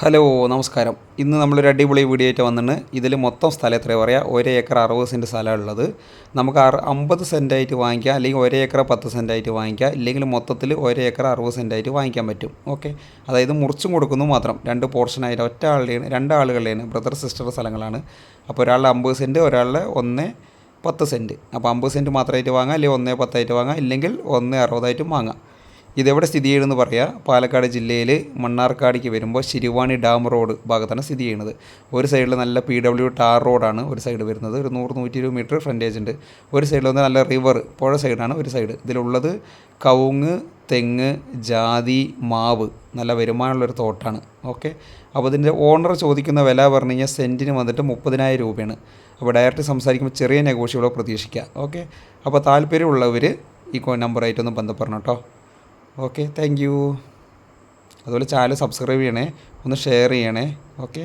Hello നമസ്കാരം. ഇന്ന് നമ്മളൊരു അടിപൊളി വീഡിയോ ആയിട്ട് വന്നിട്ട് ഇതിൽ മൊത്തം സ്ഥലം എത്ര പറയുക ഒരേ ഏക്കർ അറുപത് സെന്റ് സ്ഥലമാണ് ഉള്ളത്. നമുക്ക് അറു അമ്പത് സെന്റായിട്ട് വാങ്ങിക്കാം അല്ലെങ്കിൽ ഒരേ ഏക്കർ പത്ത് സെന്റായിട്ട് വാങ്ങിക്കാം ഇല്ലെങ്കിൽ മൊത്തത്തിൽ ഒരേ ഏക്കർ അറുപത് സെന്റായിട്ട് വാങ്ങിക്കാൻ പറ്റും. ഓക്കെ? അതായത് മുറിച്ചും കൊടുക്കുന്നു മാത്രം. രണ്ട് പോർഷനായിട്ട് ഒറ്റ ആളുടെയാണ് രണ്ട് ആളുകളുടെയാണ് ബ്രദർ സിസ്റ്റർ സ്ഥലങ്ങളാണ്. അപ്പോൾ ഒരാളുടെ അമ്പത് സെന്റ് ഒരാളുടെ ഒന്ന് പത്ത് സെന്റ് അപ്പോൾ അമ്പത് സെന്റ് മാത്രമായിട്ട് വാങ്ങാം അല്ലെങ്കിൽ ഒന്നേ പത്തായിട്ട് വാങ്ങാം ഇല്ലെങ്കിൽ ഒന്ന് അറുപതായിട്ടും വാങ്ങാം. ഇതെവിടെ സ്ഥിതി ചെയ്യുന്നത് പറയാം? പാലക്കാട് ജില്ലയിൽ മണ്ണാർക്കാടിക്ക് വരുമ്പോൾ ശിരുവാണി ഡാം റോഡ് ഭാഗത്താണ് സ്ഥിതി ചെയ്യുന്നത്. ഒരു സൈഡിൽ നല്ല പി ഡബ്ല്യു ടാർ റോഡാണ് ഒരു സൈഡ് വരുന്നത്. ഒരു നൂറ് നൂറ്റി ഇരുപത് മീറ്റർ ഫ്രണ്ടേജ് ഉണ്ട്. ഒരു സൈഡിൽ വന്ന് നല്ല റിവർ പുഴ സൈഡാണ് ഒരു സൈഡ്. ഇതിലുള്ളത് കവുങ്ങ് തെങ്ങ് ജാതി മാവ് നല്ല വരുമാനമുള്ളൊരു തോട്ടാണ്. ഓക്കെ? അപ്പോൾ ഇതിന്റെ ഓണർ ചോദിക്കുന്ന വില പറഞ്ഞു കഴിഞ്ഞാൽ സെന്റിന് വന്നിട്ട് മുപ്പതിനായിരം രൂപയാണ്. അപ്പോൾ ഡയറക്റ്റ് സംസാരിക്കുമ്പോൾ ചെറിയ നെഗോഷ്യബിളോ പ്രതീക്ഷിക്കുക ഓക്കെ? അപ്പോൾ താല്പര്യമുള്ളവർ ഈ നമ്പറായിട്ടൊന്ന് ബന്ധപ്പെടണം കേട്ടോ. ഓക്കെ താങ്ക് യു അതുപോലെ ചാനൽ സബ്സ്ക്രൈബ് ചെയ്യണേ ഒന്ന് ഷെയർ ചെയ്യണേ ഓക്കെ